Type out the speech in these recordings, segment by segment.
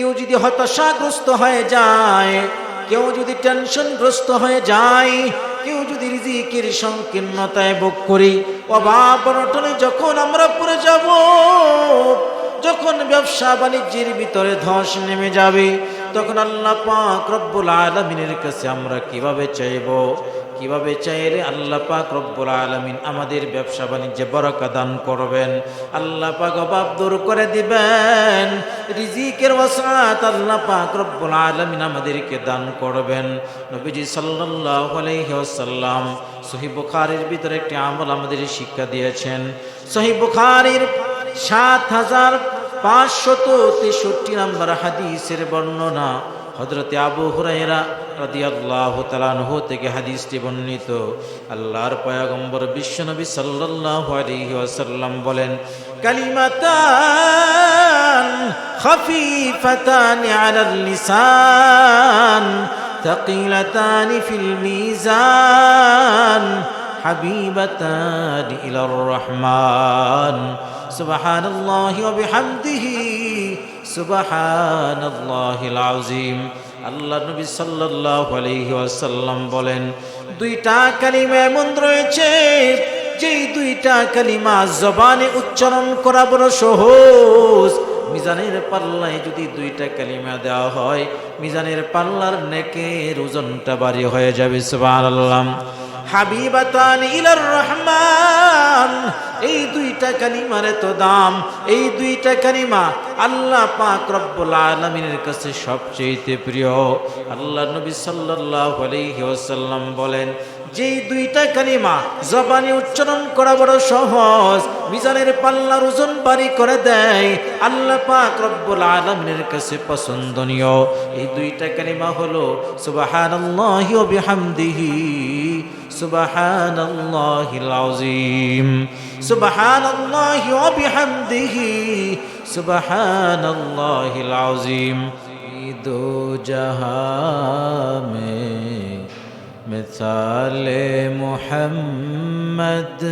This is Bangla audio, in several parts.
কেউ যদি হতাশাগ্রস্ত হয়ে যায়, কেউ যদি টেনশনগ্রস্ত হয়ে যায়, কেউ যদি রিজিকের সংকীর্ণতায় ভোগ করি, অভাব অনটনে যখন আমরা পড়ে যাব, যখন ব্যবসা বাণিজ্যের ভিতরে ধস নেমে যাবে, তখন আল্লাহ পাক রব্বুল আলমিনের কাছে আমরা কীভাবে চাইব? কীভাবে চাইলে আল্লাহ পাক রব্বুল আলমিন আমাদের ব্যবসা বাণিজ্যে বরকা দান করবেন? আল্লাহ পাক অভাব দূর করে দিবেন। রিজিকের ওসাত আল্লাহ পাক রব্বুল আলমিন আমাদেরকে দান করবেন। নবীজি সাল্লাল্লাহু আলাইহি ওয়াসাল্লাম সহিহ বুখারীর ভিতরে একটি আমল আমাদের শিক্ষা দিয়েছেন। সহিহ বুখারীর সাত হাজার পাঁচশত তেষট্টি নম্বর হাদিসের বর্ণনা হজরতে আবু হুরাইরা রাদিয়াল্লাহু তাআলাহু থেকে হাদিসটি বর্ণিত আল্লাহর পয়গম্বর বিশ্বনবী সাল্লাল্লাহু আলাইহি ওয়াসাল্লাম বলেন কালিমাতান খাফিফাতান আলাল লিসান ثقيلتان في الميزان حبيبتان إلى الرحمن سبحان الله وبحمده সুবাহান আজিম আল্লাহ নবী সাল্লাহ আলহি আসাল্লাম বলেন, দুইটা কালিমা এমন রয়েছে, যেই দুইটা কালিমা জবানে উচ্চারণ করা বড় সহজ। মিজানের পাল্লায় যদি দুইটা কালিমা দেওয়া হয়, মিজানের পাল্লার নেকের ওজনটা বাড়ি হয়ে যাবে সুবাহ আল্লাহ হাবিবাতান ইলার রহমান। এই দুইটা কালিমার এত দাম, এই দুইটা কালিমা আল্লাহ পাক রব্বুল আলামিনের কাছে সবচেয়ে প্রিয়। আল্লাহ নবী আলাইহি ওয়াসাল্লাম বলেন, যেই দুইটা কালিমা জবানে উচ্চারণ করা বড় সহজ, মিজানের পাল্লার ওজন বাড়ি করে দেয়, আল্লাহ পাক রব্বুল আলামিনের কাছে পছন্দনীয়। এই দুইটা কালিমা হলো সুবহানাল্লাহি سبحان الله العظيم سبحان الله وبحمده سبحان الله العظيم دو جهام مثال محمد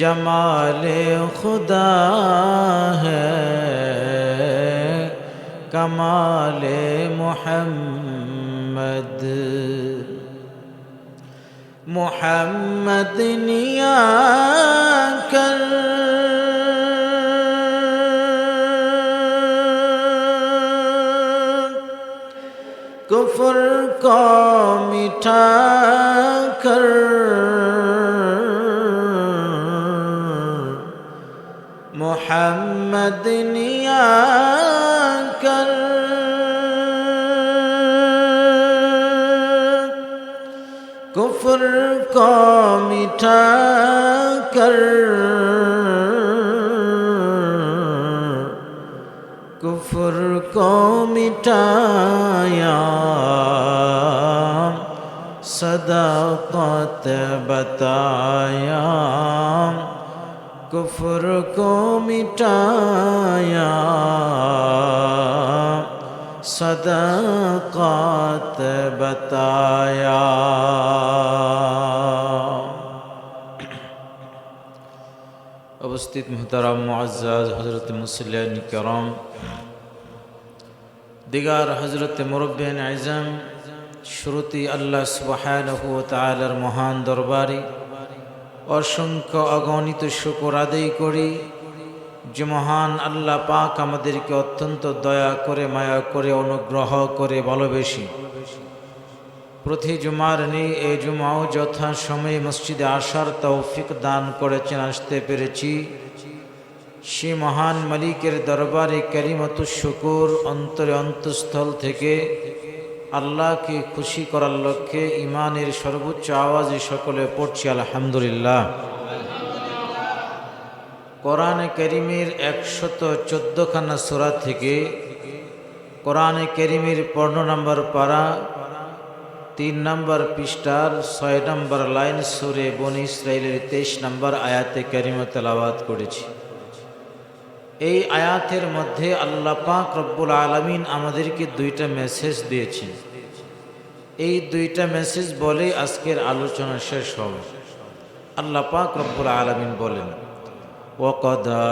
جمال خدا ہے کمال محمد۔ محمد نیا کر کفر کو مٹھا کر محمد نیا صداقت بتایا کفر کو مٹایا صداقت بتایا উপস্থিত মোহতারাম মুআজ্জাজ হজরত মুসলিয়ান করম দিগার হজরত মুরব্বেন আজম শ্রুতি আল্লাহ সুবাহানহু তালার মহান দরবারে অসংখ্য অগণিত শুকর আদায় করি যে মহান আল্লাহ পাক আমাদেরকে অত্যন্ত দয়া করে, মায়া করে, অনুগ্রহ করে ভালোবেসি। প্রতি জুমার নেই এই জুমাও যথা সময়ে মসজিদে আসার তৌফিক দান করেছেন, আসতে পেরেছি। সে মহান মালিকের দরবারে করিমত শুকুর অন্তরে অন্তঃস্থল থেকে আল্লাহকে খুশি করার লক্ষ্যে ইমানের সর্বোচ্চ আওয়াজে সকলে পড়ছি, আলহামদুলিল্লাহ। কোরআনে করিমের একশত চোদ্দখানা সোরা থেকে কোরআনে করিমের পর্ণ নম্বর পারা, তিন নম্বর পৃষ্ঠার ছয় নম্বর লাইন সুরে বন ইসরায়েলের তেইশ নম্বর আয়াতে করিমে তেলাওয়াত করেছি। এই আয়াতের মধ্যে আল্লাহ পাক রব্বুল আলমিন আমাদেরকে দুইটা মেসেজ দিয়েছেন এই দুইটা মেসেজ বলে আজকের আলোচনা শেষ হবে আল্লাহ পাক রব্বুল আলমিন বলেন وقضى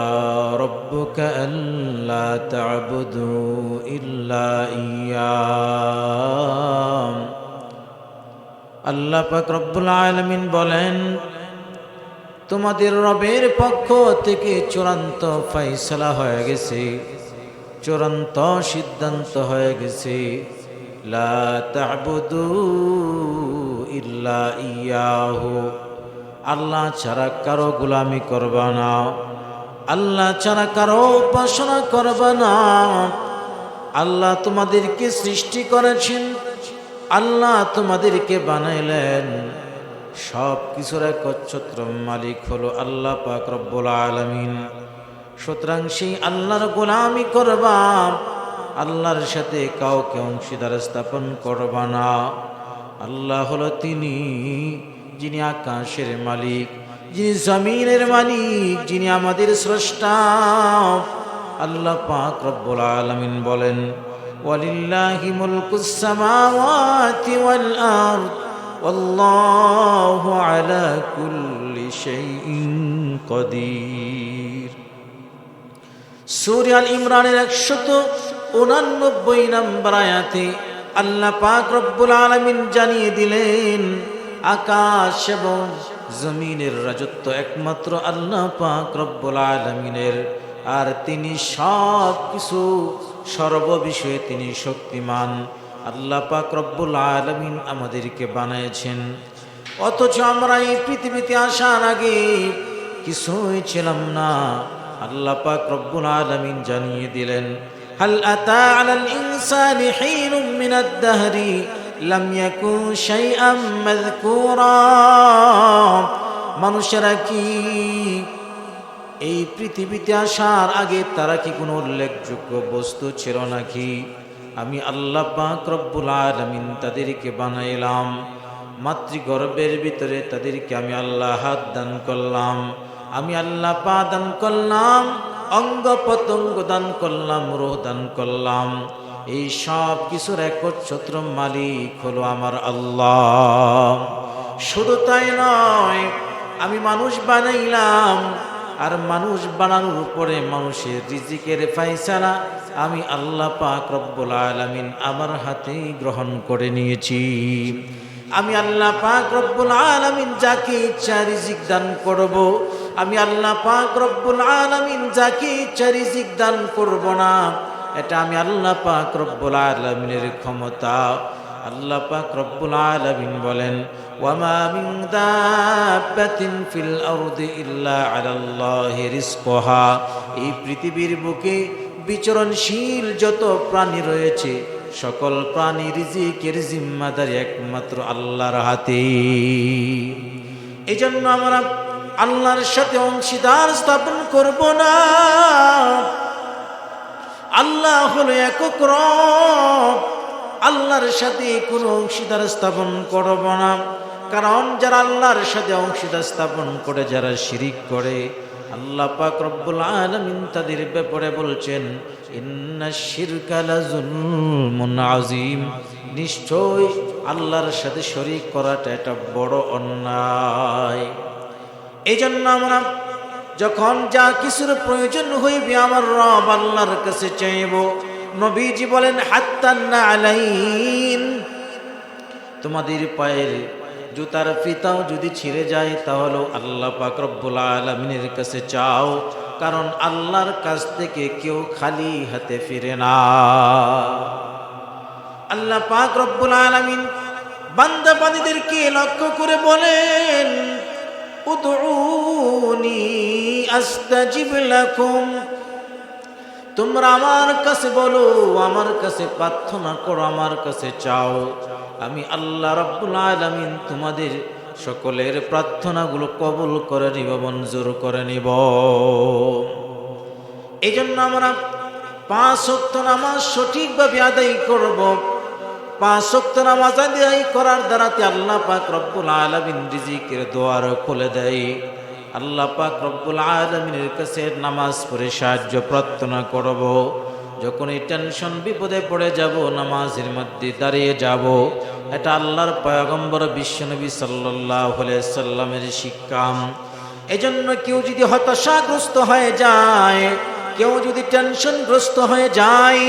ربك ألا تعبدوا إلا إياه আল্লাহ পাক রব্বুল আলমিন বলেন তোমাদের রবের পক্ষ থেকে চূড়ান্ত ফাইসলা হয়ে গেছে। চূড়ান্ত সিদ্ধান্ত হয়ে গেছে। ইয়াহু। আল্লাহ ছাড়া কারও গুলামি করবা না। আল্লাহ ছাড়া কারও উপাসনা করবা না। আল্লাহ তোমাদেরকে সৃষ্টি করেছেন। আল্লাহ তোমাদেরকে বানাইলেন। সব কিছুর একচ্ছত্র মালিক হলো আল্লাহ পাক রব্বুল আলমিন। সুতরাং সেই আল্লাহর গোলামি করবা, আল্লাহর সাথে কাউকে অংশীদার স্থাপন করবা না। আল্লাহ হলো তিনি, যিনি আকাশের মালিক, যিনি জমিনের মালিক, যিনি আমাদের স্রষ্টা। আল্লাহ পাক রব্বুল আলমিন বলেন, ওয়ালিল্লাহি মুলকুস সামাওয়াতি ওয়াল আরদ। والله على كل شيء قدير সুরিয়াল ইমরানের একশত উনানব্বই নম্বর আয়াতে আল্লাহ পাক রব্বুল আলমিন জানিয়ে দিলেন আকাশ এবং জমিনের রাজত্ব একমাত্র আল্লাহ পাক রব্বুল আলমিনের আর তিনি সব কিছু সর্ববিষয়ে তিনি শক্তিমান আল্লাহ পাক রব্বুল আলমিন আমাদেরকে বানিয়েছেন অথচ আমরা এই পৃথিবীতে আসার আগে কিছুই ছিলাম না আল্লাহ পাক রব্বুল আলমিন জানিয়ে দিলেন هل أتى على الإنسان حين من الدهر لم يكن شيئا مذكورا মানুষেরা কি এই পৃথিবীতে আসার আগে তারা কি কোনো উল্লেখযোগ্য বস্তু ছিল নাকি আমি আল্লাহ পাক রব্বুল আলমিন তাদেরকে বানাইলাম। মাতৃগর্ভের ভিতরে তাদেরকে আমি আল্লাহ হাত দান করলাম। আমি আল্লাহ পা দান করলাম, অঙ্গ পতঙ্গ দান করলাম, রোহ দান করলাম। এই সব কিছুর একচ্ছত্র মালিক হলো আমার আল্লাহ। শুধু তাই নয়, আমি মানুষ বানাইলাম আর মানুষ বানানোর উপরে মানুষের রিজিকের ফাইসালা আমি আল্লাহ পাক রব্বুল আলামিন আমার হাতেই গ্রহণ করে নিয়েছি। আমি আল্লাহ পাক রব্বুল আলামিন যাকে ইচ্ছা রিজিক দান করব, আমি আল্লাহ পাক রব্বুল আলামিন যাকে ইচ্ছা রিজিক দান করব না, এটা আমি আল্লাহ পাক রব্বুল আলামিনের ক্ষমতা। আল্লাহ পাক রব্বুল আলামিন বলেন ওয়ামা মিন দাব্বাতিন ফিল আরদি ইল্লা আলাল্লাহি রিজকুহা এই পৃথিবীর বুকে বিচরণশীল যত প্রাণী রয়েছে, সকল প্রাণী রিজিকের জিম্মাদারি একমাত্র আল্লাহর হাতে। এই জন্য আমরা আল্লাহর সাথে অংশীদার স্থাপন করব না। আল্লাহ হলো একক আল্লাহর সাথে কোনো অংশীদার স্থাপন করব না। কারণ যারা আল্লাহর সাথে অংশীদার স্থাপন করে, যারা শিরিক করে, আল্লাহ পাক রব্বুল আলামিন তাদের ব্যাপারে বলছেন, ইন্না শিরকালা জুলমুন আজিম নিশ্চয় আল্লাহর সাথে শরিক করাটা এটা বড় অন্যায়। এই জন্য আমরা যখন যা কিছুর প্রয়োজন হইবে আমার রব আল্লাহর কাছে চাইব। নবীজি বলেন, হাত্তান্না আলাইন তোমাদের পায়ের জুতার ফিতাও যদি ছিঁড়ে যায়, তাহলেও আল্লাহ পাক রব্বুল আলমিনের কাছে চাও, কারণ আল্লাহর কাছ থেকে কেউ খালি হাতে ফিরে না। আল্লাহ পাক রব্বুল আলমিন বান্দা বান্দীদেরকে লক্ষ্য করে বলেন, উদউনি আস্তাজিব লাকুম। তোমরা আমার কাছে বলো, আমার কাছে প্রার্থনা করো, আমার কাছে চাও। আমি আল্লাহ রব্বুল আলামিন তোমাদের সকলের প্রার্থনাগুলো কবুল করে নিব, মঞ্জুর করে নিব। এই জন্য আমরা পাঁচ শক্ত নামাজ সঠিকভাবে আদায় করব। পাঁচ শক্ত নামাজ আদায় করার দ্বারাতে আল্লাহ পাক রব্বুল আলামিন রিজিকের দোয়ার খুলে দেয়। আল্লাহ পাক রব্বুল আলমিনের কাছে নামাজ পড়ে সাহায্য প্রার্থনা করব। যখন এই টেনশন বিপদে পড়ে যাব, নামাজের মধ্যে দাঁড়িয়ে যাব এটা আল্লাহর পয়গম্বর বিশ্বনবী সাল্লাহ সাল্লামের শিক্ষা এজন্য কেউ যদি হতাশাগ্রস্ত হয়ে যায়, কেউ যদি টেনশনগ্রস্ত হয়ে যায়,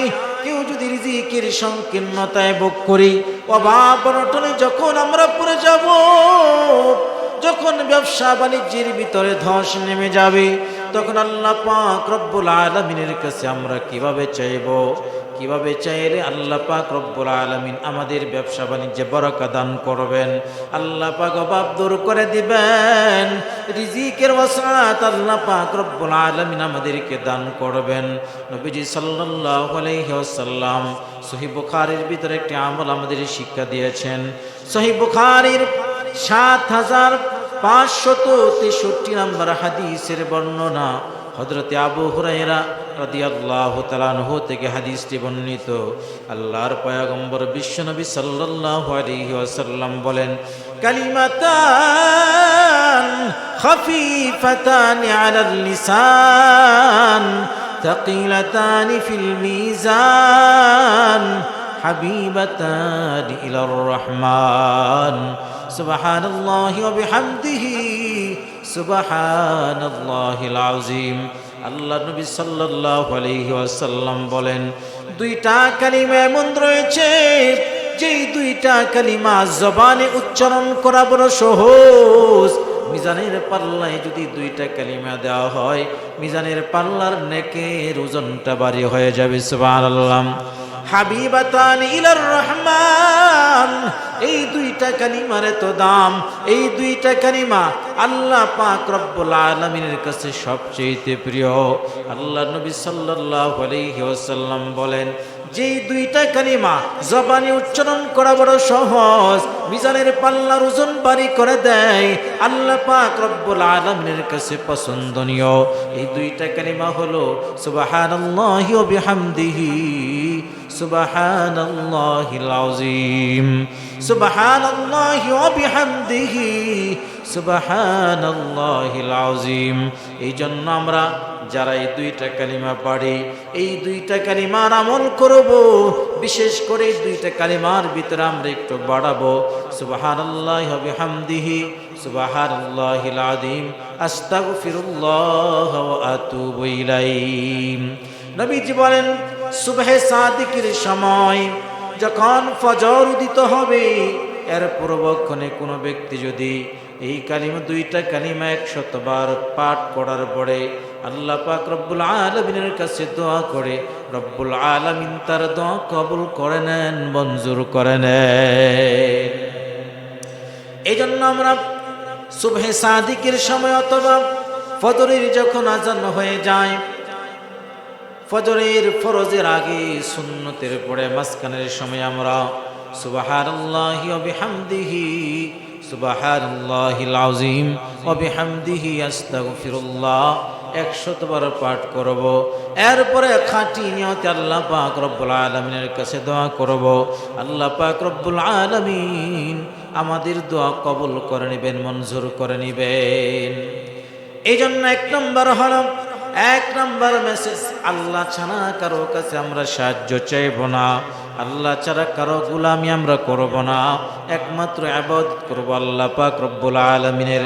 কেউ যদি রিজিকের সংকীর্ণতায় ভোগ করি, অভাব অনটনে যখন আমরা পড়ে যাব, যখন ব্যবসা বাণিজ্যের ভিতরে ধস নেমে যাবে, তখন আল্লাহ পাক রব্বুল আলমিনের কাছে আমরা কীভাবে চাইব? কীভাবে চাইলে আল্লাহ পাক রব্বুল আলমিন আমাদের ব্যবসা বাণিজ্যে বরকা দান করবেন। আল্লাহ পাক অভাব দূর করে দিবেন। রিজিকের ওয়াসাত আল্লাহ পাক রব্বুল আলমিন আমাদেরকে দান করবেন। নবীজি সাল্লাল্লাহু আলাইহি ওয়াসাল্লাম সহিহ বুখারীর ভিতরে একটি আমল আমাদের শিক্ষা দিয়েছেন। সহিহ বুখারীর সাত হাজার পাঁচশত তেষট্টি নম্বর হাদিসের বর্ণনা হজরতে আবু হুরাইরা রাদিয়াল্লাহু তাআলাহু থেকে হাদিসটি বর্ণিত আল্লাহর পয়গম্বর বিশ্বনবী সাল্লাল্লাহু আলাইহি ওয়াসাল্লাম বলেন কালিমাতান খাফিফাতান আলাল লিসান ثقيلتان في الميزان حبيبتان إلى الرحمن سبحان الله وبحمده সুবাহানাল্লাহিল আযীম। আল্লাহ নবী সাল্লাল্লাহু আলাইহি ওয়াসাল্লাম বলেন, দুইটা কালিমা এমন রয়েছে, যেই দুইটা কালিমা জবানে উচ্চারণ করা বড় সহজ। মিজানের পাল্লায় যদি দুইটা কালিমা দেওয়া হয়, মিজানের পাল্লার নেকের ওজনটা বাড়ি হয়ে যাবে, সুবহানাল্লাহ। হাবিবাতান ইলার রহমান। এই দুইটা কালিমার এত দাম, এই দুইটা কালিমা আল্লাহ পাক রব্বুল আলামিনের কাছে সবচেয়ে প্রিয়। আল্লাহ নবী আলাইহি ওয়াসাল্লাম বলেন, যেই দুইটা কালিমা জবানে উচ্চারণ করা বড় সহজ, মিজানের পাল্লার ওজন বাড়ি করে দেয়, আল্লাহ পাক রব্বুল আলামিনের কাছে পছন্দনীয়। এই দুইটা কালিমা হলো সুবহানাল্লাহি ওয়া বিহামদিহি সুবহানাল্লাহিল আযীম। সুবহানাল্লাহি ওয়া বিহামদিহি। সুবহানাল্লাহিল আযীম। এই জন্য আমরা যারা এই দুইটা কালিমা পারি এই দুইটা কালিমার আমল করব, বিশেষ করে দুইটা কালিমার ভিতরে আমরা একটু বাড়াবো, সুবহানাল্লাহি ওয়া বিহামদিহি, সুবহানাল্লাহিল আযীম। আস্তাগফিরুল্লাহ ওয়া আতুবু ইলাইহি। নবীজি বলেন সুবহে সাদিকের সময় যখন ফজর উদিত হবে, এর পূর্বক্ষণে কোনো ব্যক্তি যদি এই কালিমা দুইটা কালিমা একশতবার পাঠ করার পরে আল্লাহ পাক রব্বুল আলমিনের কাছে দোয়া করে, রব্বুল আলমিন তার দোয়া কবুল করে নেন, মঞ্জুর করে নেন। এই জন্য আমরা সুবহে সাদিকের সময় অথবা ফজরের যখন আজান হয়ে যায় ফজরের ফরজের আগে সুন্নতের পরে মাঝখানের সময় আমরা সুবাহানাল্লাহি ওয়া বিহামদিহি সুবাহানাল্লাহিল আযীম ওয়া বিহামদিহি আস্তাগফিরুল্লাহ একশতবার পাঠ করব। এরপরে খাঁটি নিয়তে আল্লাহ পাক রব্বুল আলমিনের কাছে দোয়া করব। আল্লাহ পাক রব্বুল আলমিন আমাদের দোয়া কবুল করে নেবেন, মঞ্জুর করে নেবেন। এই জন্য এক নম্বর হল এক নম্বর মেসেজ আল্লাহ ছাড়া কারও কাছে আমরা সাহায্য চাইব না। আল্লাহ ছাড়া কারও গুলামি আমরা করব না। একমাত্র আবাদ করব আল্লাহ পাক রব্বুল আলমিনের।